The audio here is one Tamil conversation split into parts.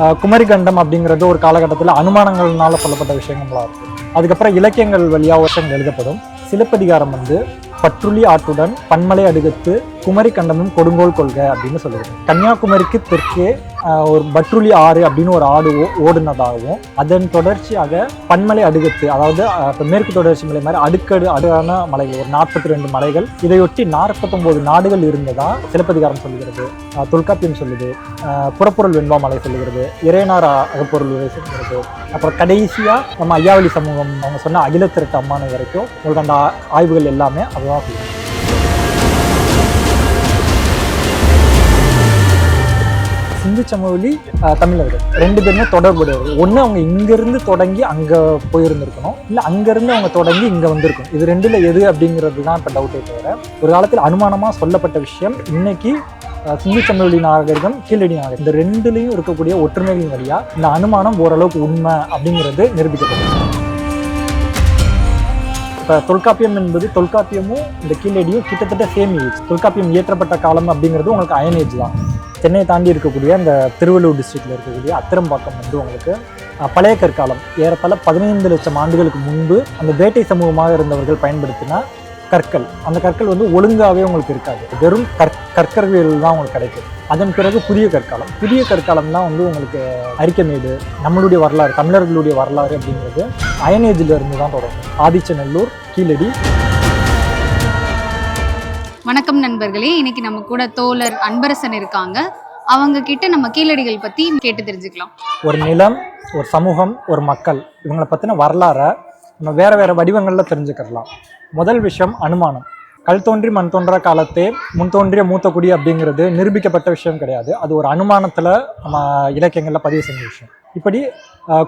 குமரிகண்டம் அப்படிங்கிறது ஒரு காலகட்டத்தில் அனுமானங்கள்னால சொல்லப்பட்ட விஷயங்களாக இருக்கும் அதுக்கப்புறம் இலக்கியங்கள் வழியாக வருஷங்கள் எழுதப்படும். சிலப்பதிகாரம் வந்து பற்றுளி ஆற்றுடன் பன்மலை அடுகத்து குமரி கண்டமும் கொடுங்கோல் கொள்க அப்படின்னு சொல்லுவாங்க கன்னியாகுமரிக்கு தெற்கே ஒரு பற்றுளி ஆறு அப்படின்னு ஒரு ஆடு ஓடுனதாகவும் அதன் தொடர்ச்சியாக பன்மலை அடுகத்து அதாவது இப்போ மேற்கு தொடர்ச்சி மலை மாதிரி அடுக்கடு அடுக்கான மலைகள் ஒரு நாற்பத்தி ரெண்டு மலைகள் இதையொட்டி நாற்பத்தொம்போது நாடுகள் இருந்ததா சிலப்பதிகாரம் சொல்லுகிறது. தொல்காப்பியம் சொல்லுது. புறப்பொருள் வெண்பா மலை சொல்லுகிறது. இறையனார் அகப்பொருள் சொல்கிறது சொல்லுகிறது. அப்புறம் கடைசியா நம்ம ஐயாவளி சமூகம் அவங்க சொன்ன அகிலத்திரட்டு அம்மானு வரைக்கும் உங்களுக்கு அந்த ஆய்வுகள் எல்லாமே அதுதான் சொல்லுவாங்க சிந்து சமவெளி தமிழர்கள். ரெண்டு பேருமே தொடர்புடையவர்கள் ஒன்று அவங்க இங்கேருந்து தொடங்கி அங்கே போயிருந்திருக்கணும். இல்லை அங்கேருந்து அவங்க தொடங்கி இங்கே வந்திருக்கணும். இது ரெண்டில் எது அப்படிங்கிறது தான் இப்போ டவுட்டே தவிர ஒரு காலத்தில் அனுமானமாக சொல்லப்பட்ட விஷயம் இன்னைக்கு சிந்து சமவெளி நாகரிகம் கீழடி நாகரிகம் இந்த ரெண்டுலேயும் இருக்கக்கூடிய ஒற்றுமைகளின் வழியாக இந்த அனுமானம் ஓரளவுக்கு உண்மை அப்படிங்கிறது நிரூபிக்கப்பட்டது இப்போ தொல்காப்பியம் என்பது தொல்காப்பியமும் இந்த கீழடியும் கிட்டத்தட்ட சேம் ஏஜ் தொல்காப்பியம் இயற்றப்பட்ட காலம் அப்படிங்கிறது உங்களுக்கு அயன் ஏஜ் தான். சென்னையை தாண்டி இருக்கக்கூடிய அந்த திருவள்ளூர் டிஸ்ட்ரிக்டில் இருக்கக்கூடிய அத்திரம்பாக்கம் வந்து உங்களுக்கு பழைய கற்காலம் ஏறத்தாழ பதினைந்து லட்சம் ஆண்டுகளுக்கு முன்பு அந்த வேட்டை சமூகமாக இருந்தவர்கள் பயன்படுத்தினா கற்கள். அந்த கற்கள் வந்து ஒழுங்காகவே உங்களுக்கு இருக்காது. வெறும் கற் கற்கர்கள் தான் உங்களுக்கு கிடைக்கும். அதன் பிறகு புதிய கற்காலம். புதிய கற்காலம் தான் வந்து உங்களுக்கு அரிக்கமேடு நம்மளுடைய வரலாறு தமிழர்களுடைய வரலாறு அப்படிங்கிறது அயனேஜில் இருந்து தான் தொடங்கும். ஆதிச்சநல்லூர் கீழடி வணக்கம் நண்பர்களே. இன்னைக்கு நம்ம கூட தோழர் அன்பரசன் இருக்காங்க. அவங்க கிட்ட நம்ம கீழடிகள் பத்தி கேட்டு தெரிஞ்சுக்கலாம். ஒரு நிலம் ஒரு சமூகம் ஒரு மக்கள் இவங்களை பற்றின வரலாறை நம்ம வேற வேற வடிவங்களில் தெரிஞ்சுக்கலாம். முதல் விஷயம் அனுமானம். கல் தோன்றி மண் தோன்றா காலத்தே முன் தோன்றிய மூத்த குடி அப்படிங்கிறது நிரூபிக்கப்பட்ட விஷயம் கிடையாது. அது ஒரு அனுமானத்தில் நம்ம இலக்கியங்களில் பதிவு செஞ்ச விஷயம். இப்படி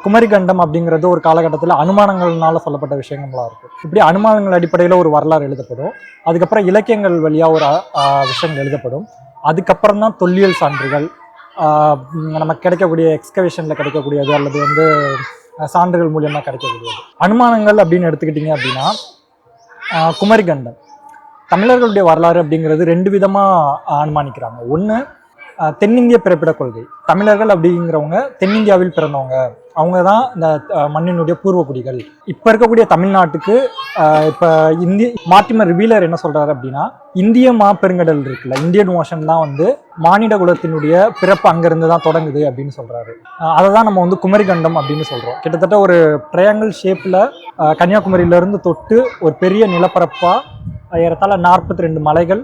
குமரிகண்டம் அப்படிங்கிறது ஒரு காலகட்டத்தில் அனுமானங்கள்னால சொல்லப்பட்ட விஷயங்களாக இருக்கும் இப்படி அனுமானங்கள் அடிப்படையில் ஒரு வரலாறு எழுதப்படும். அதுக்கப்புறம் இலக்கியங்கள் வழியாக ஒரு விஷயங்கள் எழுதப்படும். அதுக்கப்புறம் தான் தொல்லியல் சான்றுகள் நமக்கு கிடைக்கக்கூடிய எக்ஸ்கவேஷனில் கிடைக்கக்கூடியது அல்லது வந்து சான்றுகள் மூலியமாக கிடைக்கக்கூடியது. அனுமானங்கள் அப்படின்னு எடுத்துக்கிட்டிங்க அப்படின்னா குமரிகண்டம். தமிழர்களுடைய வரலாறு அப்படிங்கிறது ரெண்டு விதமாக அனுமானிக்கிறாங்க. ஒன்று தென்னிந்திய பிறப்பிட கொள்கை. தமிழர்கள் அப்படிங்கிறவங்க தென்னிந்தியாவில் பிறந்தவங்க. அவங்க தான் இந்த மண்ணினுடைய பூர்வக்குடிகள். இப்போ இருக்கக்கூடிய தமிழ்நாட்டுக்கு இப்போ இந்திய மார்டிமர் ரிவீலர் என்ன சொல்கிறாரு அப்படின்னா இந்திய மாப்பெருங்கடல் இருக்குல்ல இந்தியன் ஓஷன் தான் வந்து மானிட குலத்தினுடைய பிறப்பு அங்கேருந்து தான் தொடங்குது அப்படின்னு சொல்கிறாரு அதை தான் நம்ம வந்து குமரிகண்டம் அப்படின்னு சொல்கிறோம் கிட்டத்தட்ட ஒரு ட்ரையாங்கிள் ஷேப்பில் கன்னியாகுமரியிலேருந்து தொட்டு ஒரு பெரிய நிலப்பரப்பாக ஏறத்தாழ நாற்பத்தி ரெண்டு மலைகள்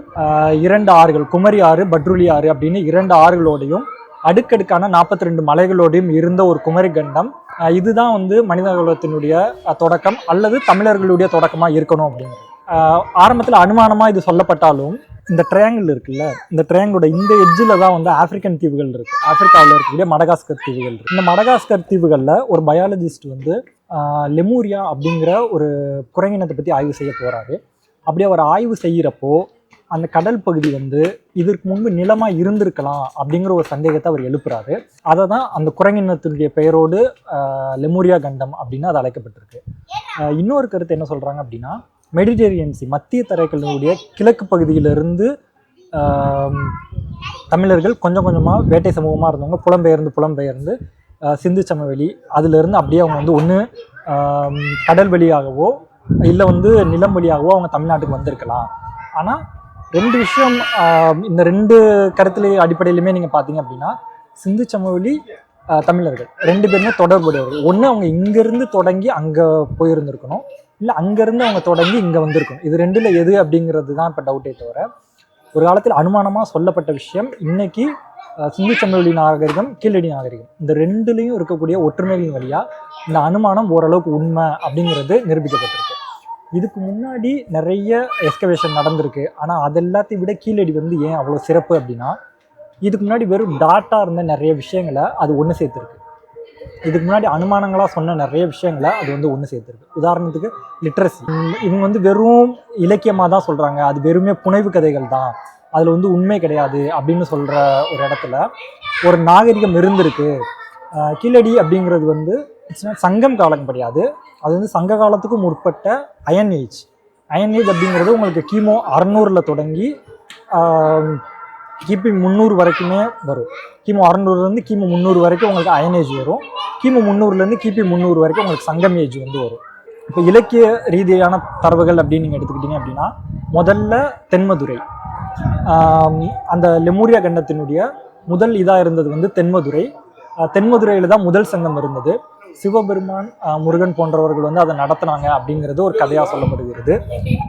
இரண்டு ஆறுகள் குமரி ஆறு பட்ருளி ஆறு அப்படின்னு இரண்டு ஆறுகளோடையும் அடுக்கடுக்கான நாற்பத்தி ரெண்டு மலைகளோடையும் இருந்த ஒரு குமரி கண்டம். இதுதான் வந்து மனித குலத்தினுடைய தொடக்கம் அல்லது தமிழர்களுடைய தொடக்கமாக இருக்கணும் அப்படிங்கிறது. ஆரம்பத்தில் அனுமானமாக இது சொல்லப்பட்டாலும் இந்த ட்ரையாங்கிள் இருக்குல்ல இந்த ட்ரையாங்கிளோட இந்த எட்ஜில் தான் வந்து ஆப்பிரிக்கன் தீவுகள் இருக்கு. ஆப்பிரிக்காவில் இருக்கக்கூடிய மடகாஸ்கர் தீவுகள் இருக்கு. இந்த மடகாஸ்கர் தீவுகளில் ஒரு பயாலஜிஸ்ட் வந்து லெமூரியா அப்படிங்கிற ஒரு குரங்கினத்தை பற்றி ஆய்வு செய்ய போகிறாரு அப்படி அவர் ஆய்வு செய்கிறப்போ அந்த கடல் பகுதி வந்து இதற்கு முன்பு நிலமாக இருந்திருக்கலாம் அப்படிங்கிற ஒரு சந்தேகத்தை அவர் எழுப்புறாரு. அதை தான் அந்த குரங்கினத்தினுடைய பெயரோடு லெமூரியா கண்டம் அப்படின்னு அது அழைக்கப்பட்டிருக்கு. இன்னொரு கருத்து என்ன சொல்கிறாங்க அப்படின்னா மெடிடேரியன்சி மத்திய தரைக்கடலுடைய கிழக்கு பகுதியிலிருந்து தமிழர்கள் கொஞ்சம் கொஞ்சமாக வேட்டை சமூகமாக இருந்தவங்க புலம்பெயர்ந்து புலம்பெயர்ந்து சிந்து சமவெளி அதிலிருந்து அப்படியே அவங்க வந்து ஒன்று கடல் வழியாகவோ இல்லை வந்து நிலம் வழியாகவோ அவங்க தமிழ்நாட்டுக்கு வந்திருக்கலாம். ஆனால் ரெண்டு விஷயம் இந்த ரெண்டு கருத்துல அடிப்படையிலுமே நீங்கள் பார்த்தீங்க அப்படின்னா சிந்து சமவெளி தமிழர்கள். ரெண்டு பேருமே தொடர்புடையவர்கள். ஒன்று அவங்க இங்கேருந்து தொடங்கி அங்கே போயிருந்திருக்கணும். இல்லை அங்கேருந்து அவங்க தொடங்கி இங்கே வந்திருக்கணும். இது ரெண்டில் எது அப்படிங்கிறது தான் இப்போ டவுட்டே தவிர ஒரு காலத்தில் அனுமானமாக சொல்லப்பட்ட விஷயம் இன்னைக்கு சிந்து சமவெளி நாகரிகம் கீழடி நாகரிகம். இந்த ரெண்டுலேயும் இருக்கக்கூடிய ஒற்றுமைகளின் வழியாக இந்த அனுமானம் ஓரளவுக்கு உண்மை அப்படிங்கிறது நிரூபிக்கப்பட்டிருக்கு. இதுக்கு முன்னாடி நிறைய எஸ்கவேஷன் நடந்திருக்கு. ஆனால் அது எல்லாத்தையும் விட கீழடி வந்து ஏன் அவ்வளோ சிறப்பு அப்படின்னா இதுக்கு முன்னாடி வெறும் டாட்டா இருந்த நிறைய விஷயங்களை அது ஒன்று சேர்த்துருக்கு. இதுக்கு முன்னாடி அனுமானங்களாக சொன்ன நிறைய விஷயங்களை அது வந்து ஒன்று சேர்த்துருக்கு. உதாரணத்துக்கு லிட்ரஸி இவங்க வந்து வெறும் இலக்கியமாக தான் சொல்கிறாங்க அது வெறுமே புனைவு கதைகள் தான். அதில் வந்து உண்மை கிடையாது அப்படின்னு சொல்கிற ஒரு இடத்துல ஒரு நாகரிகம் இருந்திருக்கு. கீழடி அப்படிங்கிறது வந்து சங்கம் காலம் கிடையாது அது வந்து சங்க காலத்துக்கு முற்பட்ட அயன் ஏஜ் அயன் ஏஜ் அப்படிங்கிறது உங்களுக்கு கிமு அறநூறில் தொடங்கி கிபி முந்நூறு வரைக்குமே வரும். கிமு அறநூறுலேருந்து கிமு முந்நூறு வரைக்கும் உங்களுக்கு அயன் ஏஜ் வரும். கிமு முந்நூறுலேருந்து கிபி முந்நூறு வரைக்கும் உங்களுக்கு சங்கம் ஏஜ் வந்து வரும். இப்போ இலக்கிய ரீதியான தரவுகள் அப்படின்னு நீங்கள் எடுத்துக்கிட்டீங்க அப்படின்னா முதல்ல தென்மதுரை. அந்த லெமூரியா கண்டத்தினுடைய முதல் இதாக இருந்தது வந்து தென்மதுரை. தென்மதுரையில் தான் முதல் சங்கம் இருந்தது. சிவபெருமான் முருகன் போன்றவர்கள் வந்து அதை நடத்துனாங்க அப்படிங்கிறது ஒரு கதையாக சொல்லப்படுகிறது.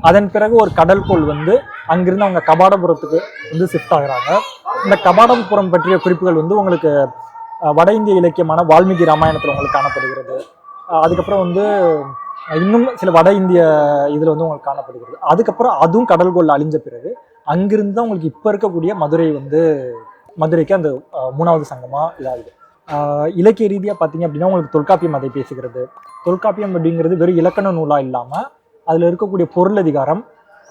அதன் பிறகு ஒரு கடல்கோள் வந்து அங்கிருந்து அவங்க கபாடபுரத்துக்கு வந்து ஷிஃப்ட் ஆகுறாங்க. இந்த கபாடபுரம் பற்றிய குறிப்புகள் வந்து உங்களுக்கு வட இந்திய இலக்கியமான வால்மீகி ராமாயணத்தில் உங்களுக்கு காணப்படுகிறது. அதுக்கப்புறம் வந்து இன்னும் சில வட இந்திய இதில் வந்து உங்களுக்கு காணப்படுகிறது. அதுக்கப்புறம் அதுவும் கடல்கோள் அழிஞ்ச பிறகு அங்கிருந்து தான் உங்களுக்கு இப்போ இருக்கக்கூடிய மதுரை வந்து மதுரைக்கு அந்த மூணாவது சங்கமாக இதாகுது. இலக்கிய ரீதியாக பார்த்தீங்க அப்படின்னா உங்களுக்கு தொல்காப்பியம் அதை பேசுகிறது. தொல்காப்பியம் அப்படிங்கிறது வெறும் இலக்கண நூலாக இல்லாமல் அதில் இருக்கக்கூடிய பொருள் அதிகாரம்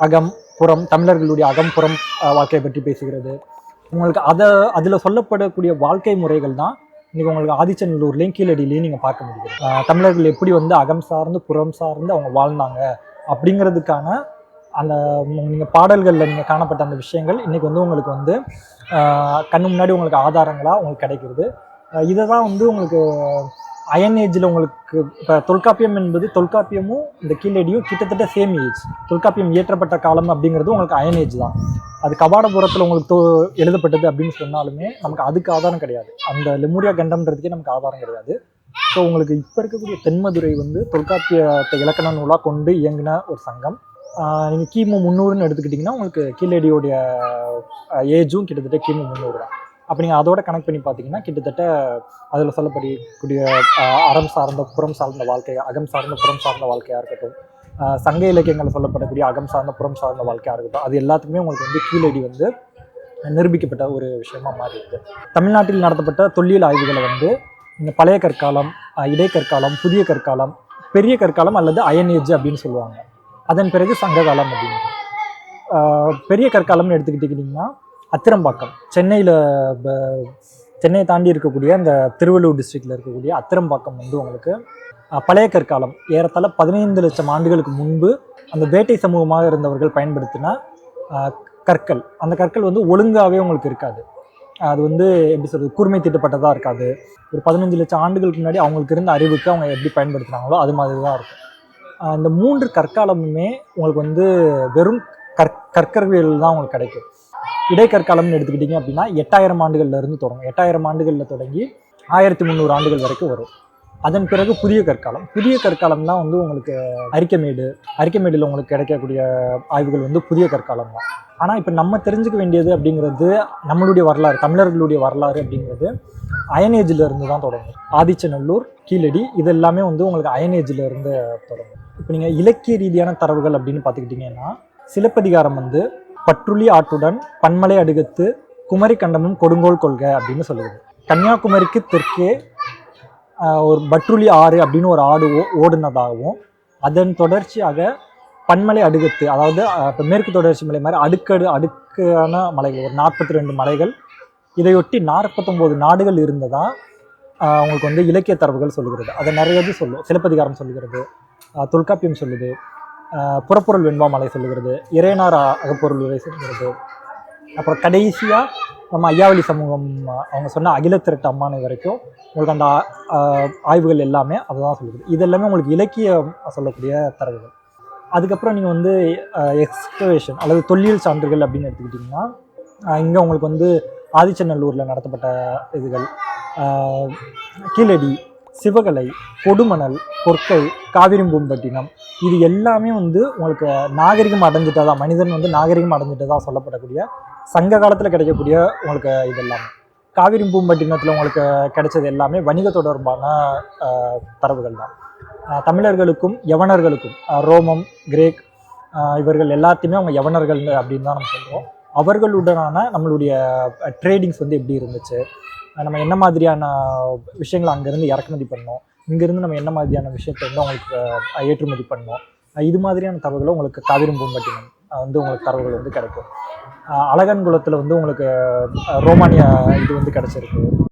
அகம் புறம் தமிழர்களுடைய அகம் புறம் வாழ்க்கையை பற்றி பேசுகிறது. உங்களுக்கு அதை அதில் சொல்லப்படக்கூடிய வாழ்க்கை முறைகள் தான் இன்றைக்கி உங்களுக்கு ஆதிச்சநல்லூர்லேயும் கீழடியிலையும் நீங்கள் பார்க்க முடியுது. தமிழர்கள் எப்படி வந்து அகம் சார்ந்து புறம் சார்ந்து அவங்க வாழ்ந்தாங்க அப்படிங்கிறதுக்கான அந்த நீங்கள் பாடல்களில் நீங்கள் காணப்பட்ட அந்த விஷயங்கள் இன்றைக்கி வந்து உங்களுக்கு வந்து கண்ணு முன்னாடி உங்களுக்கு ஆதாரங்களாக உங்களுக்கு கிடைக்கிறது. இதை தான் வந்து உங்களுக்கு அயன் ஏஜில் உங்களுக்கு இப்போ தொல்காப்பியம் என்பது தொல்காப்பியமும் இந்த கீழடியும் கிட்டத்தட்ட சேம் ஏஜ் தொல்காப்பியம் இயற்றப்பட்ட காலம் அப்படிங்கிறது உங்களுக்கு அயன் ஏஜ் தான். அது கபாடபுரத்தில் உங்களுக்கு எழுதப்பட்டது அப்படின்னு சொன்னாலுமே நமக்கு அதுக்கு ஆதாரம் கிடையாது. அந்த லெமூரியா கண்டம்ன்றதுக்கே நமக்கு ஆதாரம் கிடையாது. ஸோ உங்களுக்கு இப்போ இருக்கக்கூடிய தென்மதுரை வந்து தொல்காப்பியத்தை இலக்கண நூலாக கொண்டு இயங்கின ஒரு சங்கம். நீங்கள் கிமு முந்நூறுன்னு எடுத்துக்கிட்டிங்கன்னா உங்களுக்கு கீழடியோடைய ஏஜும் கிட்டத்தட்ட கிமு முந்நூறு தான். அப்போ நீங்கள் அதோட கனெக்ட் பண்ணி பார்த்தீங்கன்னா கிட்டத்தட்ட அதில் சொல்லப்படக்கூடிய அறம் சார்ந்த புறம் சார்ந்த வாழ்க்கை அகம் சார்ந்த புறம் சார்ந்த வாழ்க்கையாக இருக்கட்டும் சங்க இலக்கியங்களில் சொல்லப்படக்கூடிய அகம் சார்ந்த புறம் சார்ந்த வாழ்க்கையாக இருக்கட்டும் அது எல்லாத்துக்குமே உங்களுக்கு வந்து கீழடி வந்து நிரூபிக்கப்பட்ட ஒரு விஷயமா மாறி இருக்குது தமிழ்நாட்டில் நடத்தப்பட்ட தொல்லியல் ஆய்வுகளை வந்து இந்த பழைய கற்காலம் இடைக்கற்காலம் புதிய கற்காலம் பெரிய கற்காலம் அல்லது அயன் ஏஜ் அப்படின்னு சொல்லுவாங்க. அதன் பிறகு சங்ககாலம் அப்படின்னு பெரிய கற்காலம்னு எடுத்துக்கிட்டிங்கன்னா அத்திரம்பாக்கம். சென்னையில் சென்னையை தாண்டி இருக்கக்கூடிய அந்த திருவள்ளூர் டிஸ்ட்ரிக்டில் இருக்கக்கூடிய அத்திரம்பாக்கம் வந்து உங்களுக்கு பழைய கற்காலம் ஏறத்தாழ பதினைந்து லட்சம் ஆண்டுகளுக்கு முன்பு அந்த வேட்டை சமூகமாக இருந்தவர்கள் பயன்படுத்தின கற்கள். அந்த கற்கள் வந்து ஒழுங்காகவே உங்களுக்கு இருக்காது. அது வந்து எப்படி சொல்கிறது கூர்மை தீட்டப்பட்டதாக இருக்காது. ஒரு பதினஞ்சு லட்சம் ஆண்டுகளுக்கு முன்னாடி அவங்களுக்கு இருந்த அறிவுக்கு அவங்க எப்படி பயன்படுத்துனாங்களோ அது மாதிரி தான் இருக்கும் இந்த மூன்று கற்காலமுமே உங்களுக்கு வந்து வெறும் கற் கற்கர்வியல் தான் உங்களுக்கு கிடைக்கும். இடைக்கற்காலம்னு எடுத்துக்கிட்டிங்க அப்படின்னா எட்டாயிரம் ஆண்டுகள்ல இருந்து தொடங்கும். எட்டாயிரம் ஆண்டுகளில் தொடங்கி ஆயிரத்தி முந்நூறு ஆண்டுகள் வரைக்கும் வரும். அதன் பிறகு புதிய கற்காலம். புதிய கற்காலம் தான் வந்து உங்களுக்கு அரிக்கமேடு அரிக்கமேடில் உங்களுக்கு கிடைக்கக்கூடிய ஆய்வுகள் வந்து புதிய கற்காலம் தான். ஆனால் இப்போ நம்ம தெரிஞ்சுக்க வேண்டியது அப்படிங்கிறது நம்மளுடைய வரலாறு தமிழர்களுடைய வரலாறு அப்படிங்கிறது அயனேஜில் இருந்து தான் தொடங்கும். ஆதிச்சநல்லூர் கீழடி இது எல்லாமே வந்து உங்களுக்கு அயனேஜில் இருந்து தொடங்கும். இப்போ நீங்கள் இலக்கிய ரீதியான தரவுகள் அப்படின்னு பார்த்துக்கிட்டிங்கன்னா சிலப்பதிகாரம் வந்து பற்றுளி ஆற்றுடன் பன்மலை அடுகத்து குமரி கண்டமும் கொடுங்கோல் கொள்க அப்படின்னு சொல்லுது. கன்னியாகுமரிக்கு தெற்கே ஒரு பற்றுளி ஆறு அப்படின்னு ஒரு ஆடு ஓ- ஓடுனதாகவும் அதன் தொடர்ச்சியாக பன்மலை அடுகத்து அதாவது இப்போ மேற்கு தொடர்ச்சி மலை மாதிரி அடுக்கடு அடுக்கான மலைகள் ஒரு நாற்பத்தி ரெண்டு மலைகள் இதையொட்டி நாற்பத்தொம்போது நாடுகள் இருந்ததா அவங்களுக்கு உங்களுக்கு வந்து இலக்கிய தரவுகள் சொல்லுகிறது. அதை நிறைய இது சொல்லும் சிலப்பதிகாரம் சொல்லுகிறது தொல்காப்பியம் சொல்லுது புறப்பொருள் புறப்பொருள் வெண்பாமலை சொல்லுகிறது இறையனார் அகப்பொருள் உரை சொல்லுகிறது. அப்புறம் கடைசியாக நம்ம ஐயாவளி சமூகம் அவங்க சொன்ன அகில திரட்டு அம்மானை வரைக்கும் உங்களுக்கு அந்த ஆய்வுகள் எல்லாமே அதை தான் சொல்லுது இது எல்லாமே உங்களுக்கு இலக்கியம் சொல்லக்கூடிய தரவுகள். அதுக்கப்புறம் நீங்கள் வந்து எக்ஸ்கவேஷன் அல்லது தொல்லியல் சான்றுகள் அப்படின்னு எடுத்துக்கிட்டிங்கன்னா இங்கே உங்களுக்கு வந்து ஆதிச்சநல்லூரில் நடத்தப்பட்ட இதுகள் கீழடி சிவகலை கொடுமணல் கொற்கை காவிரிம்பூம்பட்டினம் இது எல்லாமே வந்து உங்களுக்கு நாகரிகம் அடைஞ்சிட்டதா மனிதன் வந்து நாகரிகம் அடைஞ்சிட்டதா சொல்லப்படக்கூடிய சங்க காலத்தில் கிடைக்கக்கூடிய உங்களுக்கு இது எல்லாமே காவிரிம்பூம்பட்டினத்தில் உங்களுக்கு கிடைச்சது எல்லாமே வணிக தொடர்பான தரவுகள் தான். தமிழர்களுக்கும் யவனர்களுக்கும் ரோமம் கிரேக் இவர்கள் எல்லாத்தையுமே அவங்க யவனர்கள் அப்படின்னு தான் நம்ம சொல்கிறோம் அவர்களுடனான நம்மளுடைய ட்ரேடிங்ஸ் வந்து எப்படி இருந்துச்சு? நம்ம என்ன மாதிரியான விஷயங்களை அங்கேருந்து இறக்குமதி பண்ணோம்? இங்கேருந்து நம்ம என்ன மாதிரியான விஷயத்தை வந்து அவங்களுக்கு ஏற்றுமதி பண்ணோம்? இது மாதிரியான தகவல்களை உங்களுக்கு காவிரி பூம்பட்டினம் வந்து உங்களுக்கு தரவுகள் வந்து கிடைக்கும். அழகன் அழகன்குளத்தில் வந்து உங்களுக்கு ரோமானியா இது வந்து கிடச்சிருக்கு.